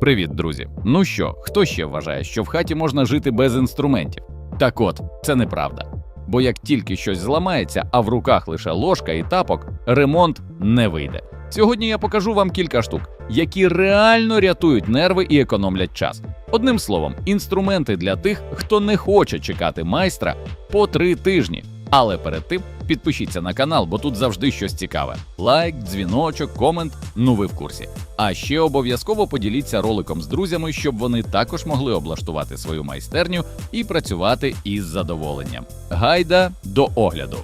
Привіт, друзі. Ну що, хто ще вважає, що в хаті можна жити без інструментів? Так от, це неправда. Бо як тільки щось зламається, а в руках лише ложка і тапок, ремонт не вийде. Сьогодні я покажу вам кілька штук, які реально рятують нерви і економлять час. Одним словом, інструменти для тих, хто не хоче чекати майстра по три тижні. Але перед тим підпишіться на канал, бо тут завжди щось цікаве. Лайк, дзвіночок, комент. Ну ви в курсі. А ще обов'язково поділіться роликом з друзями, щоб вони також могли облаштувати свою майстерню і працювати із задоволенням. Гайда до огляду.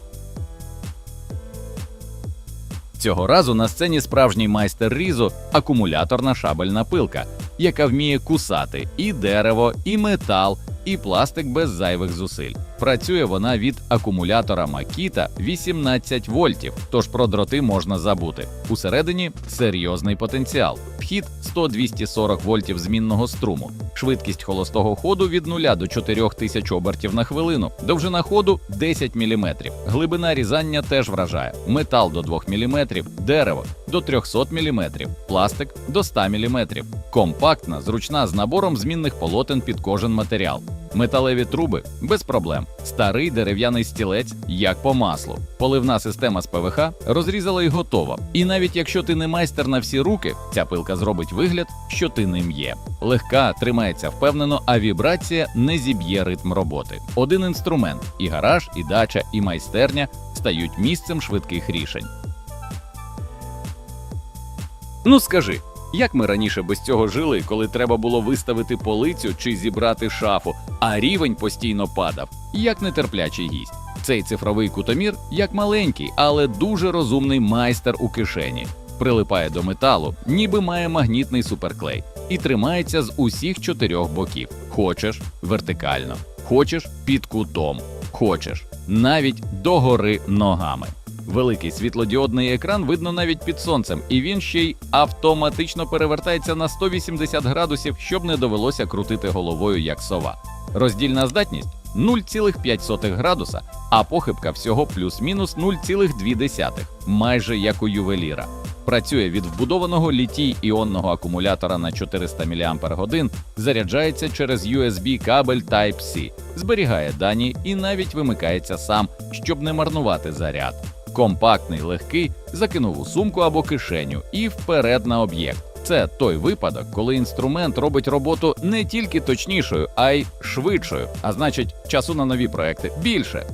Цього разу на сцені справжній майстер різу акумуляторна шабельна пилка, яка вміє кусати і дерево, і метал, і пластик без зайвих зусиль. Працює вона від акумулятора Makita 18 вольтів, тож про дроти можна забути. Усередині серйозний потенціал. Вхід 100-240 вольтів змінного струму, швидкість холостого ходу від 0 до 4000 обертів на хвилину, довжина ходу 10 мм. Глибина різання теж вражає. Метал до 2 мм, дерево до 300 мм, пластик до 100 мм. Компактна, зручна з набором змінних полотен під кожен матеріал. Металеві труби без проблем. Старий дерев'яний стілець як по маслу. Поливна система з ПВХ розрізала і готова. І навіть якщо ти не майстер на всі руки, ця пилка зробить вигляд, що ти ним є. Легка, тримається впевнено, а вібрація не зіб'є ритм роботи. Один інструмент і гараж, і дача, і майстерня стають місцем швидких рішень. Ну скажи, як ми раніше без цього жили, коли треба було виставити полицю чи зібрати шафу, а рівень постійно падав, як нетерплячий гість. Цей цифровий кутомір як маленький, але дуже розумний майстер у кишені. Прилипає до металу, ніби має магнітний суперклей, і тримається з усіх чотирьох боків. Хочеш вертикально, хочеш під кутом, хочеш навіть догори ногами. Великий світлодіодний екран видно навіть під сонцем, і він ще й автоматично перевертається на 180 градусів, щоб не довелося крутити головою як сова. Роздільна здатність 0,5 градуса, а похибка всього плюс-мінус 0,2, майже як у ювеліра. Працює від вбудованого літій іонного акумулятора на 400 мАч, заряджається через USB кабель Type-C, зберігає дані і навіть вимикається сам, щоб не марнувати заряд. Компактний, легкий, закинув у сумку або кишеню і вперед на об'єкт. Це той випадок, коли інструмент робить роботу не тільки точнішою, а й швидшою, а значить, часу на нові проекти більше.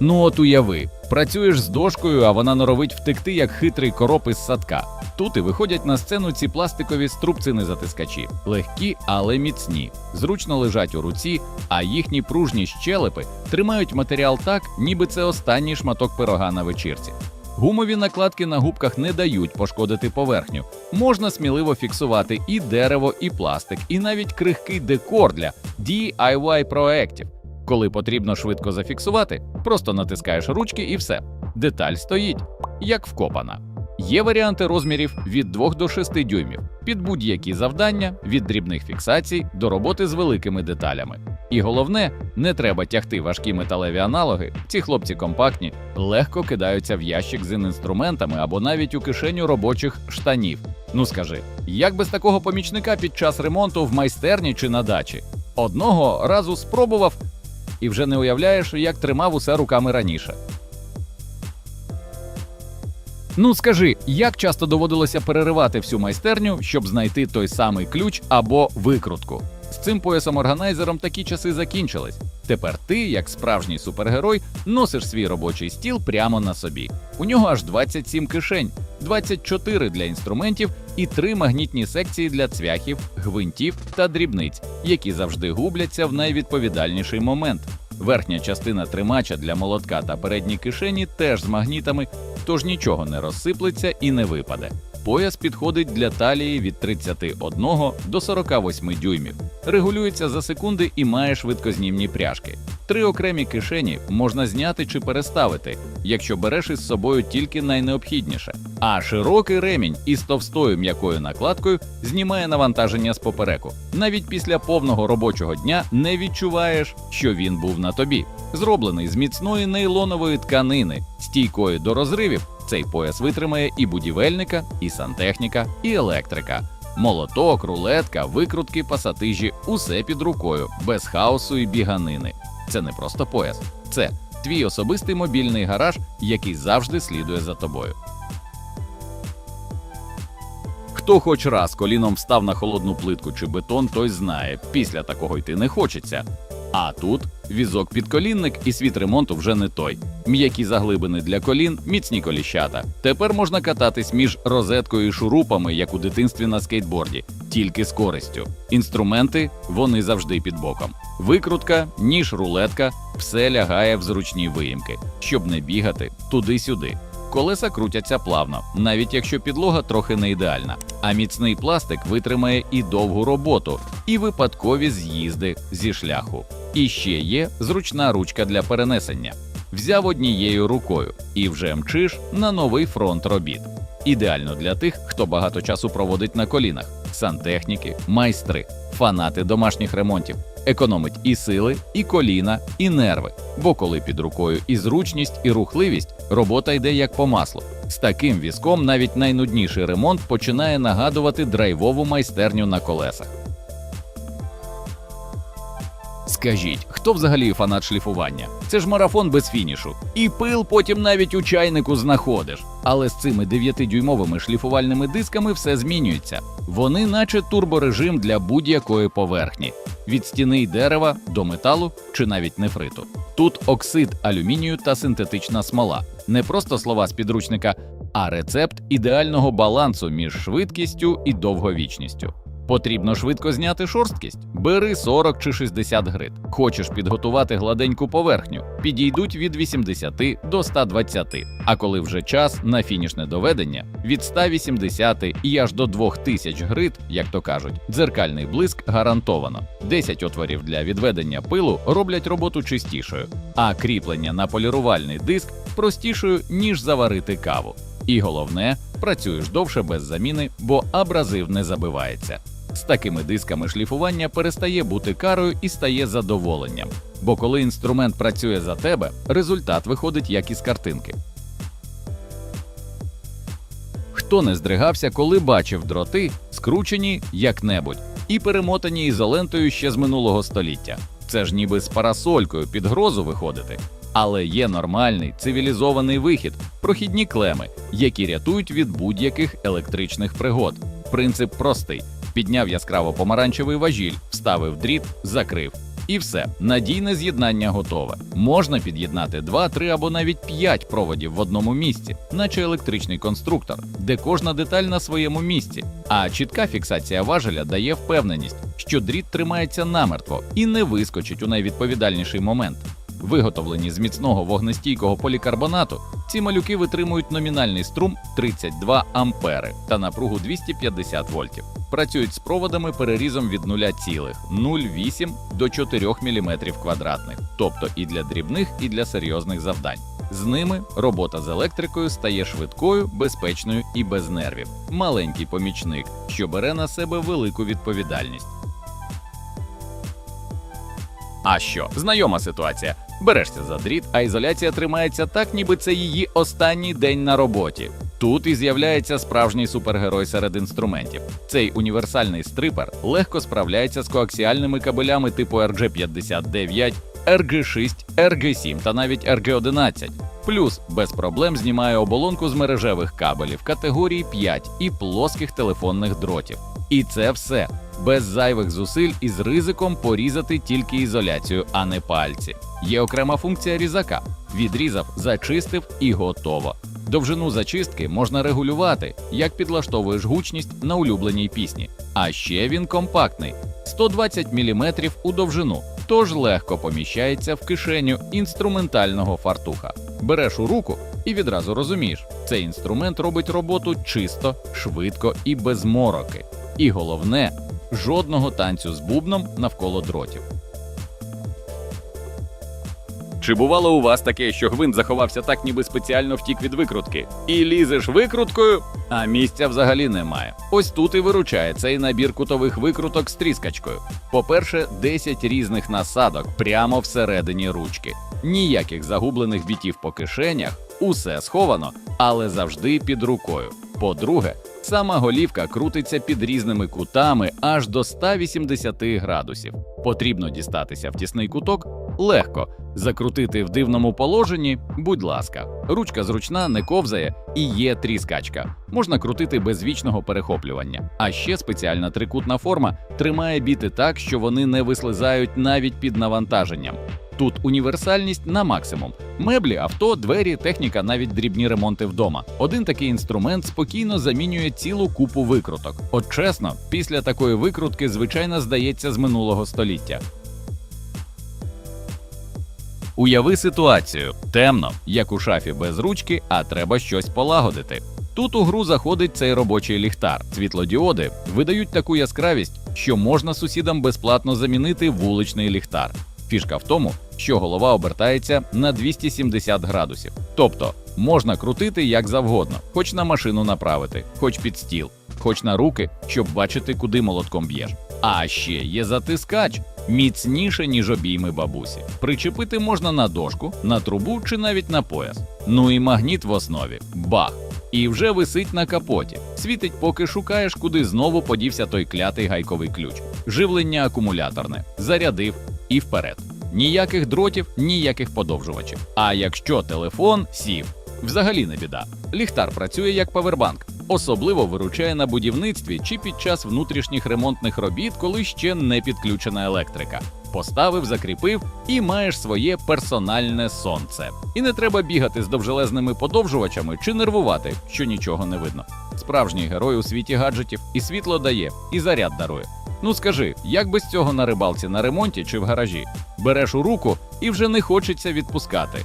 Ну от уяви, працюєш з дошкою, а вона норовить втекти як хитрий короп із садка. Тут і виходять на сцену ці пластикові струбцини-затискачі, легкі, але міцні, зручно лежать у руці, а їхні пружні щелепи тримають матеріал так, ніби це останній шматок пирога на вечірці. Гумові накладки на губках не дають пошкодити поверхню. Можна сміливо фіксувати і дерево, і пластик, і навіть крихкий декор для DIY проєктів. Коли потрібно швидко зафіксувати, просто натискаєш ручки і все. Деталь стоїть, як вкопана. Є варіанти розмірів від 2 до 6 дюймів під будь-які завдання від дрібних фіксацій до роботи з великими деталями. І головне, не треба тягти важкі металеві аналоги. Ці хлопці компактні, легко кидаються в ящик з інструментами або навіть у кишеню робочих штанів. Ну скажи, як без такого помічника під час ремонту в майстерні чи на дачі? Одного разу спробував і вже не уявляєш, як тримав усе руками раніше. Ну скажи, як часто доводилося переривати всю майстерню, щоб знайти той самий ключ або викрутку? З цим поясом-органайзером такі часи закінчились. Тепер ти, як справжній супергерой, носиш свій робочий стіл прямо на собі. У нього аж 27 кишень, 24 для інструментів і три магнітні секції для цвяхів, гвинтів та дрібниць, які завжди губляться в найвідповідальніший момент. Верхня частина тримача для молотка та передні кишені теж з магнітами, тож нічого не розсиплеться і не випаде. Пояс підходить для талії від 31 до 48 дюймів. Регулюється за секунди і має швидкознімні пряжки. Три окремі кишені можна зняти чи переставити, якщо береш із собою тільки найнеобхідніше. А широкий ремінь із товстою м'якою накладкою знімає навантаження з попереку. Навіть після повного робочого дня не відчуваєш, що він був на тобі. Зроблений з міцної нейлонової тканини, стійкої до розривів. Цей пояс витримає і будівельника, і сантехніка, і електрика. Молоток, рулетка, викрутки, пасатижі усе під рукою, без хаосу і біганини. Це не просто пояс, це твій особистий мобільний гараж, який завжди слідує за тобою. Хто хоч раз коліном встав на холодну плитку чи бетон, той знає, після такого йти не хочеться. А тут візок підколінник і світ ремонту вже не той. М'які заглибини для колін, міцні коліщата. Тепер можна кататись між розеткою і шурупами, як у дитинстві на скейтборді, тільки з користю. Інструменти вони завжди під боком. Викрутка, ніж, рулетка, все лягає в зручні виїмки, щоб не бігати туди-сюди. Колеса крутяться плавно, навіть якщо підлога трохи не ідеальна. А міцний пластик витримає і довгу роботу, і випадкові з'їзди зі шляху. І ще є зручна ручка для перенесення. Взяв однією рукою і вже мчиш на новий фронт робіт. Ідеально для тих, хто багато часу проводить на колінах: сантехніки, майстри, фанати домашніх ремонтів. Економить і сили, і коліна, і нерви. Бо коли під рукою і зручність, і рухливість, робота йде як по маслу. З таким візком навіть найнудніший ремонт починає нагадувати драйвову майстерню на колесах. Скажіть, хто взагалі фанат шліфування? Це ж марафон без фінішу. І пил потім навіть у чайнику знаходиш. Але з цими 9-дюймовими шліфувальними дисками все змінюється. Вони, наче турборежим для будь-якої поверхні, від стіни й дерева до металу чи навіть нефриту. Тут оксид алюмінію та синтетична смола. Не просто слова з підручника, а рецепт ідеального балансу між швидкістю і довговічністю. Потрібно швидко зняти шорсткість. Бери 40 чи 60 грит. Хочеш підготувати гладеньку поверхню, підійдуть від 80 до 120. А коли вже час на фінішне доведення, від 180 і аж до 2000 грит, як то кажуть, дзеркальний блиск гарантовано. 10 отворів для відведення пилу роблять роботу чистішою, а кріплення на полірувальний диск простішою, ніж заварити каву. І головне, працюєш довше без заміни, бо абразив не забивається. З такими дисками шліфування перестає бути карою і стає задоволенням. Бо коли інструмент працює за тебе, результат виходить як із картинки. Хто не здригався, коли бачив дроти, скручені як-небудь, і перемотані ізолентою ще з минулого століття. Це ж ніби з парасолькою під грозу виходити. Але є нормальний цивілізований вихід, прохідні клеми, які рятують від будь-яких електричних пригод. Принцип простий: підняв яскраво помаранчевий важіль, вставив дріт, закрив. І все, надійне з'єднання готове. Можна під'єднати 2, 3 або навіть 5 проводів в одному місці, наче електричний конструктор, де кожна деталь на своєму місці. А чітка фіксація важеля дає впевненість, що дріт тримається намертво і не вискочить у найвідповідальніший момент. Виготовлені з міцного вогнестійкого полікарбонату, ці малюки витримують номінальний струм 32 ампери та напругу 250 вольтів. Працюють з проводами перерізом від 0,08 до 4 мм квадратних, тобто і для дрібних, і для серйозних завдань. З ними робота з електрикою стає швидкою, безпечною і без нервів. Маленький помічник, що бере на себе велику відповідальність. А що, знайома ситуація. Берешся за дріт, а ізоляція тримається так, ніби це її останній день на роботі. Тут і з'являється справжній супергерой серед інструментів. Цей універсальний стрипер легко справляється з коаксіальними кабелями типу RG59, RG6, RG7 та навіть RG11. Плюс без проблем знімає оболонку з мережевих кабелів категорії 5 і плоских телефонних дротів. І це все без зайвих зусиль і з ризиком порізати тільки ізоляцію, а не пальці. Є окрема функція різака: відрізав, зачистив і готово. Довжину зачистки можна регулювати, як підлаштовуєш гучність на улюбленій пісні. А ще він компактний 120 мм у довжину, тож легко поміщається в кишеню інструментального фартуха. Береш у руку І відразу розумієш, цей інструмент робить роботу чисто, швидко і без мороки. І головне, жодного танцю з бубном навколо дротів. Чи бувало у вас таке, що гвинт заховався так, ніби спеціально втік від викрутки? І лізеш викруткою, а місця взагалі немає. Ось тут і виручає цей набір кутових викруток з тріскачкою. По-перше, 10 різних насадок прямо всередині ручки. Ніяких загублених бітів по кишенях, усе сховано, але завжди під рукою. По-друге, сама голівка крутиться під різними кутами аж до 180 градусів. Потрібно дістатися в тісний куток легко. Закрутити в дивному положенні, будь ласка, ручка зручна, не ковзає і є тріскачка. Можна крутити без вічного перехоплювання. А ще спеціальна трикутна форма тримає біти так, що вони не вислизають навіть під навантаженням. Тут універсальність на максимум. Меблі, авто, двері, техніка, навіть дрібні ремонти вдома. Один такий інструмент спокійно замінює цілу купу викруток. От чесно, після такої викрутки звичайно здається з минулого століття. Уяви ситуацію: темно, як у шафі без ручки, а треба щось полагодити. Тут у гру заходить цей робочий ліхтар. Світлодіоди видають таку яскравість, що можна сусідам безплатно замінити вуличний ліхтар. Фішка в тому, що голова обертається на 270 градусів. Тобто можна крутити як завгодно, хоч на машину направити, хоч під стіл, хоч на руки, щоб бачити, куди молотком б'єш. А ще є затискач міцніше, ніж обійми бабусі. Причепити можна на дошку, на трубу чи навіть на пояс. Ну і магніт в основі бах! І вже висить на капоті. Світить, поки шукаєш, куди знову подівся той клятий гайковий ключ. Живлення акумуляторне, зарядив і вперед. Ніяких дротів, ніяких подовжувачів. А якщо телефон сів, взагалі не біда. Ліхтар працює як павербанк. Особливо виручає на будівництві чи під час внутрішніх ремонтних робіт, коли ще не підключена електрика. Поставив, закріпив і маєш своє персональне сонце. І не треба бігати з довжелезними подовжувачами чи нервувати, що нічого не видно. Справжній герой у світі гаджетів і світло дає, і заряд дарує. Ну скажи, як без цього на рибалці на ремонті чи в гаражі? Береш у руку і вже не хочеться відпускати.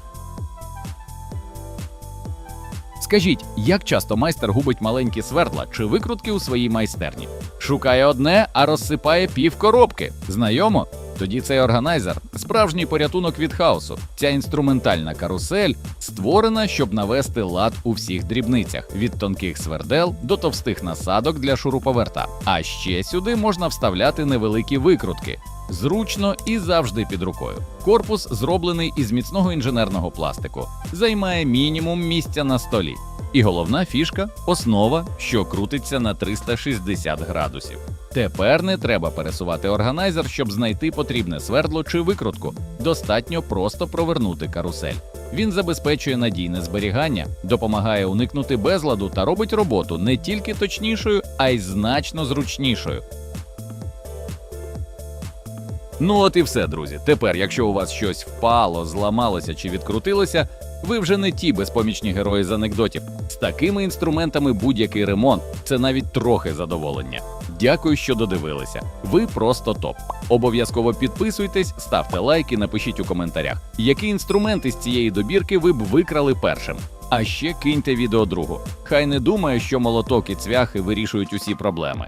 Скажіть, як часто майстер губить маленькі свердла чи викрутки у своїй майстерні? Шукає одне, а розсипає пів коробки. Знайомо? Тоді цей органайзер справжній порятунок від хаосу. Ця інструментальна карусель створена, щоб навести лад у всіх дрібницях від тонких свердел до товстих насадок для шуруповерта. А ще сюди можна вставляти невеликі викрутки. Зручно і завжди під рукою. Корпус зроблений із міцного інженерного пластику, займає мінімум місця на столі. І головна фішка основа, що крутиться на 360 градусів. Тепер не треба пересувати органайзер, щоб знайти потрібне свердло чи викрутку. Достатньо просто провернути карусель. Він забезпечує надійне зберігання, допомагає уникнути безладу та робить роботу не тільки точнішою, а й значно зручнішою. Ну от і все, друзі. Тепер, якщо у вас щось впало, зламалося чи відкрутилося, ви вже не ті безпомічні герої з анекдотів. З такими інструментами будь-який ремонт це навіть трохи задоволення. Дякую, що додивилися. Ви просто топ. Обов'язково підписуйтесь, ставте лайки, напишіть у коментарях, який інструмент із цієї добірки ви б викрали першим. А ще киньте відео другу. Хай не думає, що молоток і цвяхи вирішують усі проблеми.